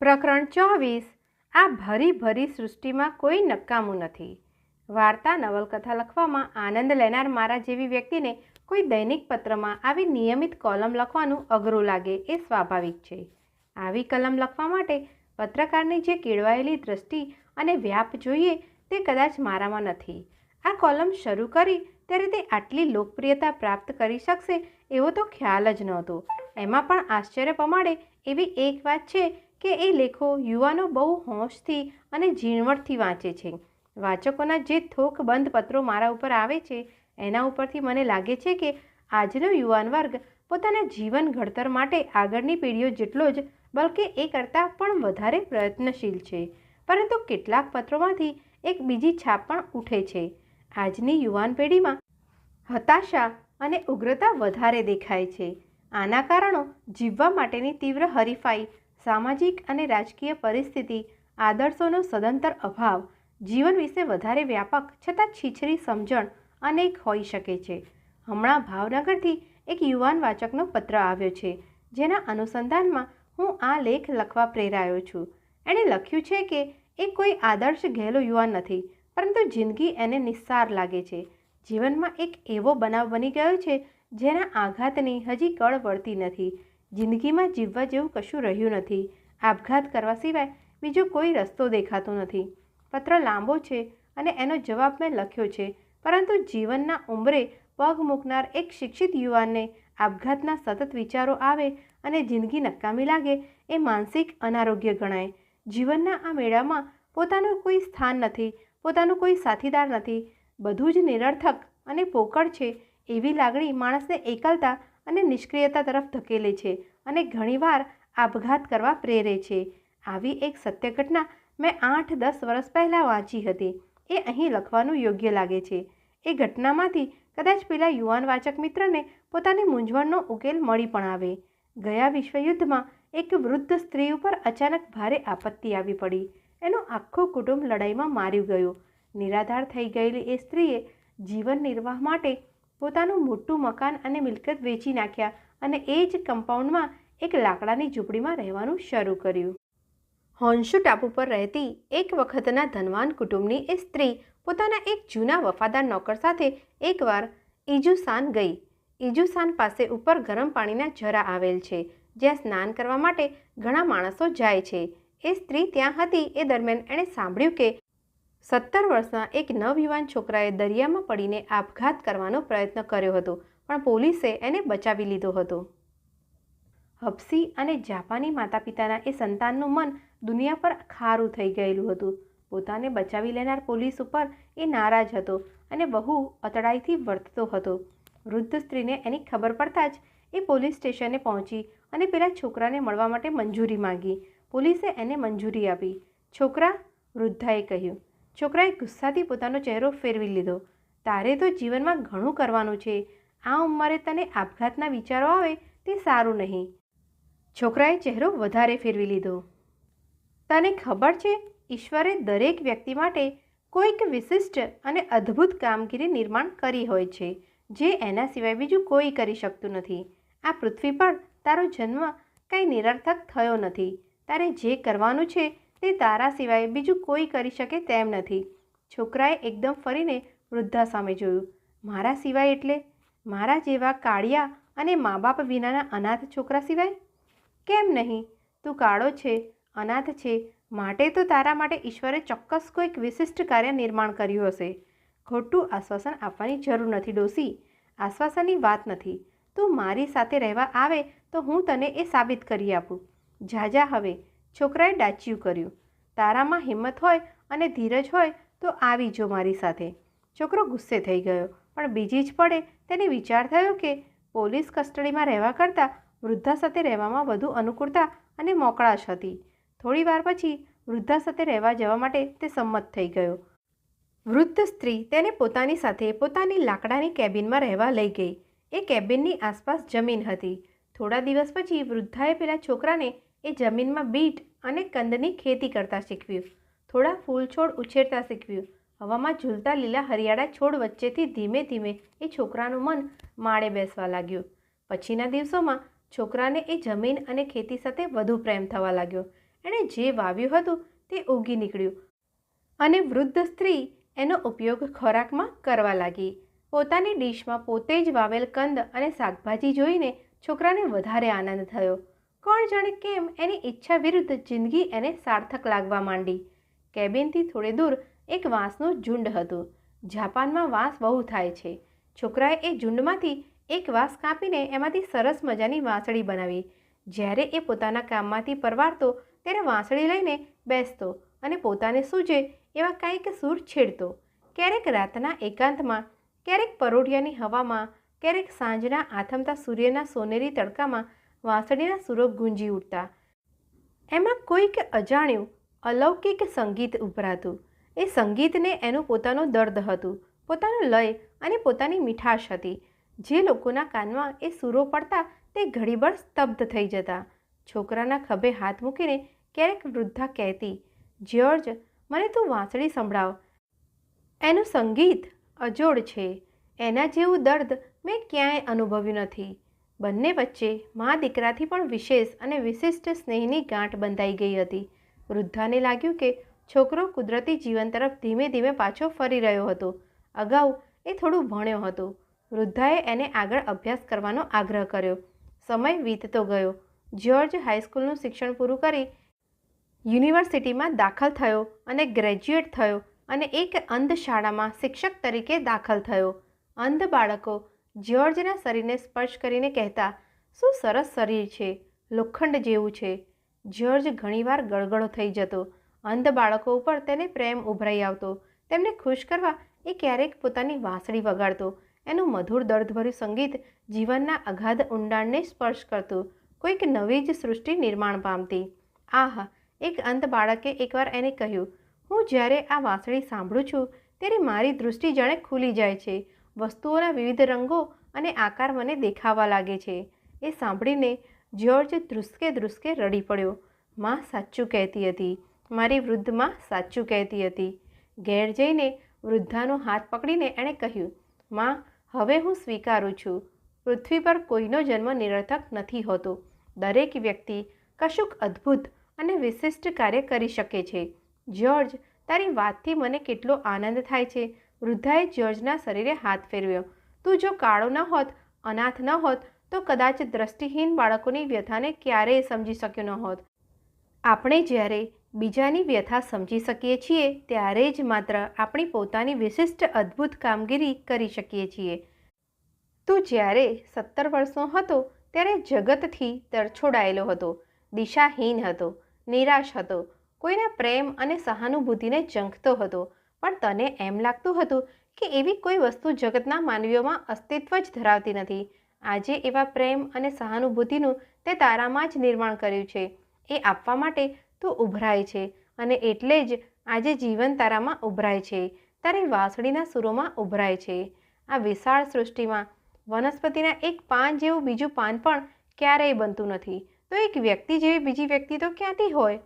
પ્રકરણ ચોવીસ, આ ભરી ભરી સૃષ્ટિમાં કોઈ નકામું નથી. વાર્તા, નવલકથા લખવામાં આનંદ લેનાર મારા જેવી વ્યક્તિને કોઈ દૈનિક પત્રમાં આવી નિયમિત કોલમ લખવાનું અઘરું લાગે એ સ્વાભાવિક છે. આવી કલમ લખવા માટે પત્રકારની જે કેળવાયેલી દ્રષ્ટિ અને વ્યાપ જોઈએ તે કદાચ મારામાં નથી. આ કોલમ શરૂ કરી ત્યારે તે આટલી લોકપ્રિયતા પ્રાપ્ત કરી શકશે એવો તો ખ્યાલ જ નહોતો. એમાં પણ આશ્ચર્ય પમાડે એવી એક વાત છે કે એ લેખો યુવાનો બહુ હોંશથી અને ઝીણવટથી વાંચે છે. વાચકોના જે થોકબંધ પત્રો મારા ઉપર આવે છે, એના ઉપરથી મને લાગે છે કે આજનો યુવાન વર્ગ પોતાના જીવન ઘડતર માટે આગળની પેઢીઓ જેટલો જ, બલકે એ કરતાં પણ વધારે પ્રયત્નશીલ છે. પરંતુ કેટલાક પત્રોમાંથી એક બીજી છાપ પણ ઉઠે છે. આજની યુવાન પેઢીમાં હતાશા અને ઉગ્રતા વધારે દેખાય છે. આના કારણો જીવવા માટેની તીવ્ર હરીફાઈ સામાજિક અને રાજકીય પરિસ્થિતિ, આદર્શોનો સદંતર અભાવ, જીવન વિશે વધારે વ્યાપક છતાં છીછરી સમજણ અનેક હોઈ શકે છે. હમણાં ભાવનગરથી એક યુવાન વાચકનો પત્ર આવ્યો છે, જેના અનુસંધાનમાં હું આ લેખ લખવા પ્રેરાયો છું. એણે લખ્યું છે કે એ કોઈ આદર્શ ઘેલો યુવાન નથી, પરંતુ જિંદગી એને નિસ્સાર લાગે છે. જીવનમાં એક એવો બનાવ બની ગયો છે, જેના આઘાતની હજી કળ વળતી નથી. જિંદગીમાં જીવવા જેવું કશું રહ્યું નથી. આપઘાત કરવા સિવાય બીજો કોઈ રસ્તો દેખાતો નથી. પત્ર લાંબો છે અને એનો જવાબ મેં લખ્યો છે. પરંતુ જીવનના ઉંમરે પગ મૂકનાર એક શિક્ષિત યુવાનને આપઘાતના સતત વિચારો આવે અને જિંદગી નકામી લાગે એ માનસિક અનારોગ્ય ગણાય. જીવનના આ મેળામાં પોતાનું કોઈ સ્થાન નથી, પોતાનું કોઈ સાથીદાર નથી. બધું જ નિરર્થક અને પોકળ છે એવી લાગણી માણસને એકલતા અને નિષ્ક્રિયતા તરફ ધકેલે છે અને ઘણીવાર આપઘાત કરવા પ્રેરે છે. આવી એક સત્ય ઘટના મેં આઠ દસ વર્ષ પહેલાં વાંચી હતી. એ અહીં લખવાનું યોગ્ય લાગે છે. એ ઘટનામાંથી કદાચ પેલા યુવાન વાચક મિત્રને પોતાની મૂંઝવણનો ઉકેલ મળી પણ આવે. ગયા વિશ્વયુદ્ધમાં એક વૃદ્ધ સ્ત્રી ઉપર અચાનક ભારે આપત્તિ આવી પડી. એનું આખું કુટુંબ લડાઈમાં માર્યું ગયું. નિરાધાર થઈ ગયેલી એ સ્ત્રીએ જીવન નિર્વાહ માટે પોતાનું મોટું મકાન અને મિલકત વેચી નાખ્યા અને એ જ કમ્પાઉન્ડમાં એક લાકડાની ઝૂંપડીમાં રહેવાનું શરૂ કર્યું. હોન્શુ ટાપુ પર રહેતી એક વખતના ધનવાન કુટુંબની એ સ્ત્રી પોતાના એક જૂના વફાદાર નોકર સાથે એકવાર ઈજુસાન ગઈ. ઈજુસાન પાસે ઉપર ગરમ પાણીના ઝરા આવેલ છે, જ્યાં સ્નાન કરવા માટે ઘણા માણસો જાય છે. એ સ્ત્રી ત્યાં હતી એ દરમિયાન એણે સાંભળ્યું કે સત્તર વર્ષના એક નવયુવાન છોકરાએ દરિયામાં પડીને આપઘાત કરવાનો પ્રયત્ન કર્યો હતો, પણ પોલીસે એને બચાવી લીધો હતો. હપ્સી અને જાપાની માતા પિતાના એ સંતાનનું મન દુનિયા પર ખારું થઈ ગયેલું હતું. પોતાને બચાવી લેનાર પોલીસ ઉપર એ નારાજ હતો અને બહુ અતડાઈથી વર્તતો હતો. વૃદ્ધ સ્ત્રીને એની ખબર પડતા જ એ પોલીસ સ્ટેશને પહોંચી અને પેલા છોકરાને મળવા માટે મંજૂરી માંગી. પોલીસે એને મંજૂરી આપી. છોકરા, વૃદ્ધાએ કહ્યું છોકરાએ ગુસ્સાથી પોતાનો ચહેરો ફેરવી લીધો. તારે તો જીવનમાં ઘણું કરવાનું છે. આ ઉંમરે તને આપઘાતના વિચારો આવે તે સારું નહીં. છોકરાએ ચહેરો વધારે ફેરવી લીધો. તને ખબર છે, ઈશ્વરે દરેક વ્યક્તિ માટે કોઈક વિશિષ્ટ અને અદ્ભુત કામગીરી નિર્માણ કરી હોય છે, જે એના સિવાય બીજું કોઈ કરી શકતું નથી. આ પૃથ્વી પર તારો જન્મ કંઈ નિરર્થક થયો નથી. તારે જે કરવાનું છે તે તારા સિવાય બીજું કોઈ કરી શકે તેમ નથી. છોકરાએ એકદમ ફરીને વૃદ્ધા સામે જોયું. મારા સિવાય એટલે? મારા જેવા કાળિયા અને મા બાપ વિનાના અનાથ છોકરા સિવાય? કેમ નહીં? તું કાળો છે, અનાથ છે. માટે તો તારા માટે ઈશ્વરે ચોક્કસ કોઈક વિશિષ્ટ કાર્ય નિર્માણ કર્યું હશે. ખોટું આશ્વાસન આપવાની જરૂર નથી ડોસી આશ્વાસનની વાત નથી. તું મારી સાથે રહેવા આવે તો હું તને એ સાબિત કરી આપું. જા જા, હવે. છોકરાએ ડાચ્યું કર્યું. તારામાં હિંમત હોય અને ધીરજ હોય તો આવી જો મારી સાથે. છોકરો ગુસ્સે થઈ ગયો, પણ બીજી જ પડે તેને વિચાર થયો કે પોલીસ કસ્ટડીમાં રહેવા કરતાં વૃદ્ધા સાથે રહેવામાં વધુ અનુકૂળતા અને મોકળાશ હતી. થોડી વાર પછી વૃદ્ધા સાથે રહેવા જવા માટે તે સંમત થઈ ગયો. વૃદ્ધ સ્ત્રી તેને પોતાની સાથે પોતાની લાકડાની કેબિનમાં રહેવા લઈ ગઈ. એ કેબિનની આસપાસ જમીન હતી. થોડા દિવસ પછી વૃદ્ધાએ પેલા છોકરાને એ જમીનમાં બીટ અને કંદની ખેતી કરતા શીખવ્યું. થોડા ફૂલ છોડ ઉછેરતા શીખવ્યું. હવામાં ઝૂલતા લીલા હરિયાળા છોડ વચ્ચેથી ધીમે ધીમે એ છોકરાનું મન માળે બેસવા લાગ્યું. પછીના દિવસોમાં છોકરાને એ જમીન અને ખેતી સાથે વધુ પ્રેમ થવા લાગ્યો. એણે જે વાવ્યું હતું તે ઉગી નીકળ્યું અને વૃદ્ધ સ્ત્રી એનો ઉપયોગ ખોરાકમાં કરવા લાગી. પોતાની ડીશમાં પોતે જ વાવેલ કંદ અને શાકભાજી જોઈને છોકરાને વધારે આનંદ થયો. કોણ જાણે કેમ એની ઈચ્છા વિરુદ્ધ જિંદગી એને સાર્થક લાગવા માંડી. કેબિનથી થોડે દૂર એક વાંસનું ઝુંડ હતું. જાપાનમાં વાંસ બહુ થાય છે. છોકરાએ એ ઝુંડમાંથી એક વાંસ કાપીને એમાંથી સરસ મજાની વાંસળી બનાવી. જ્યારે એ પોતાના કામમાંથી પરવારતો ત્યારે વાંસળી લઈને બેસતો અને પોતાને સૂજે એવા કાંઈક સૂર છેડતો. ક્યારેક રાતના એકાંતમાં, ક્યારેક પરોઢિયાની હવામાં, ક્યારેક સાંજના આથમતા સૂર્યના સોનેરી તડકામાં વાંસળીના સુરો ગુંજી ઉઠતા. એમાં કોઈક અજાણ્યું, અલૌકિક સંગીત ઉભરાતું. એ સંગીતને એનું પોતાનું દર્દ હતું. પોતાનો લય અને પોતાની મીઠાશ હતી. જે લોકોના કાનમાં એ સૂરો પડતા તે ઘડીભર સ્તબ્ધ થઈ જતા. છોકરાના ખભે હાથ મૂકીને ક્યારેક વૃદ્ધા કહેતી, જ્યોર્જ, મને તું વાંસળી સંભળાવ. એનું સંગીત અજોડ છે. એના જેવું દર્દ મેં ક્યાંય અનુભવ્યું નથી. બંને વચ્ચે મા દીકરાથી પણ વિશેષ અને વિશિષ્ટ સ્નેહની ગાંઠ બંધાઈ ગઈ હતી. વૃદ્ધાને લાગ્યું કે છોકરો કુદરતી જીવન તરફ ધીમે ધીમે પાછો ફરી રહ્યો હતો. અગાઉ એ થોડું ભણ્યો હતો. વૃદ્ધાએ એને આગળ અભ્યાસ કરવાનો આગ્રહ કર્યો. સમય વીતતો ગયો. જ્યોર્જ હાઈસ્કૂલનું શિક્ષણ પૂરું કરી યુનિવર્સિટીમાં દાખલ થયો અને ગ્રેજ્યુએટ થયો અને એક અંધ શાળામાં શિક્ષક તરીકે દાખલ થયો. અંધ બાળકો જ્યોર્જના શરીરને સ્પર્શ કરીને કહેતા, શું સરસ શરીર છે, લોખંડ જેવું છે. જ્યોર્જ ઘણીવાર ગળગળો થઈ જતો. અંધ બાળકો ઉપર તેને પ્રેમ ઉભરાઈ આવતો. તેમને ખુશ કરવા એ ક્યારેક પોતાની વાંસળી વગાડતો. એનું મધુર દર્દભર્યું સંગીત જીવનના અગાધ ઊંડાણને સ્પર્શ કરતું. કોઈક નવી જ સૃષ્ટિ નિર્માણ પામતી. આહ, એક અંત બાળકે એકવાર એને કહ્યું, હું જ્યારે આ વાંસળી સાંભળું છું, ત્યારે મારી દૃષ્ટિ જાણે ખુલી જાય છે. વસ્તુઓના વિવિધ રંગો અને આકાર મને દેખાવા લાગે છે. એ સાંભળીને જ્યોર્જ ધ્રુસકે ધ્રુસકે રડી પડ્યો. માં સાચું કહેતી હતી. મારી વૃદ્ધમાં સાચું કહેતી હતી. ઘેર જઈને વૃદ્ધાનો હાથ પકડીને એણે કહ્યું, માં, હવે હું સ્વીકારું છું. પૃથ્વી પર કોઈનો જન્મ નિરર્થક નથી હોતો. દરેક વ્યક્તિ કશુંક અદ્ભુત અને વિશિષ્ટ કાર્ય કરી શકે છે. જ્યોર્જ, તારી વાતથી મને કેટલો આનંદ થાય છે. વૃદ્ધાએ જ્યોર્જના શરીરે હાથ ફેરવ્યો. તું જો કાળો ન હોત, અનાથ ન હોત, તો કદાચ દ્રષ્ટિહીન બાળકોની વ્યથાને ક્યારેય સમજી શક્યો ન હોત. આપણે જ્યારે બીજાની વ્યથા સમજી શકીએ છીએ, ત્યારે જ માત્ર આપણી પોતાની વિશિષ્ટ અદ્ભુત કામગીરી કરી શકીએ છીએ. તું જ્યારે સત્તર વર્ષનો હતો, ત્યારે જગતથી તરછોડાયેલો હતો, દિશાહીન હતો, નિરાશ હતો, કોઈના પ્રેમ અને સહાનુભૂતિને ઝંખતો હતો. પણ તને એમ લાગતું હતું કે એવી કોઈ વસ્તુ જગતના માનવીઓમાં અસ્તિત્વ જ ધરાવતી નથી. આજે એવા પ્રેમ અને સહાનુભૂતિનું તે તારામાં જ નિર્માણ કર્યું છે. એ આપવા માટે તું ઉભરાય છે અને એટલે જ આજે જીવન તારામાં ઉભરાય છે. તારી વાંસળીના સુરોમાં ઉભરાય છે. આ વિશાળ સૃષ્ટિમાં વનસ્પતિના એક પાન જેવું બીજું પાન પણ ક્યારેય બનતું નથી. તો એક વ્યક્તિ જેવી બીજી વ્યક્તિ તો ક્યાંથી હોય?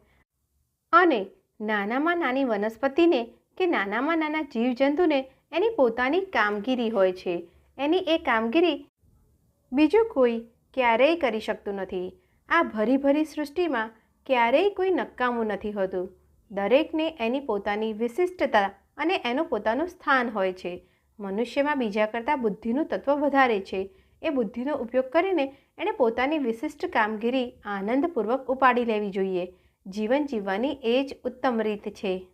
અને નાનામાં નાની વનસ્પતિને કે નાનામાં નાના જીવજંતુને એની પોતાની કામગીરી હોય છે. એની એ કામગીરી બીજું કોઈ ક્યારેય કરી શકતું નથી. આ ભરી ભરી સૃષ્ટિમાં ક્યારેય કોઈ નકામું નથી હોતું. દરેકને એની પોતાની વિશિષ્ટતા અને એનું પોતાનું સ્થાન હોય છે. મનુષ્યમાં બીજા કરતાં બુદ્ધિનું તત્વ વધારે છે. એ બુદ્ધિનો ઉપયોગ કરીને એણે પોતાની વિશિષ્ટ કામગીરી આનંદપૂર્વક ઉપાડી લેવી જોઈએ. જીવન જીવવાની એ જ ઉત્તમ રીત છે.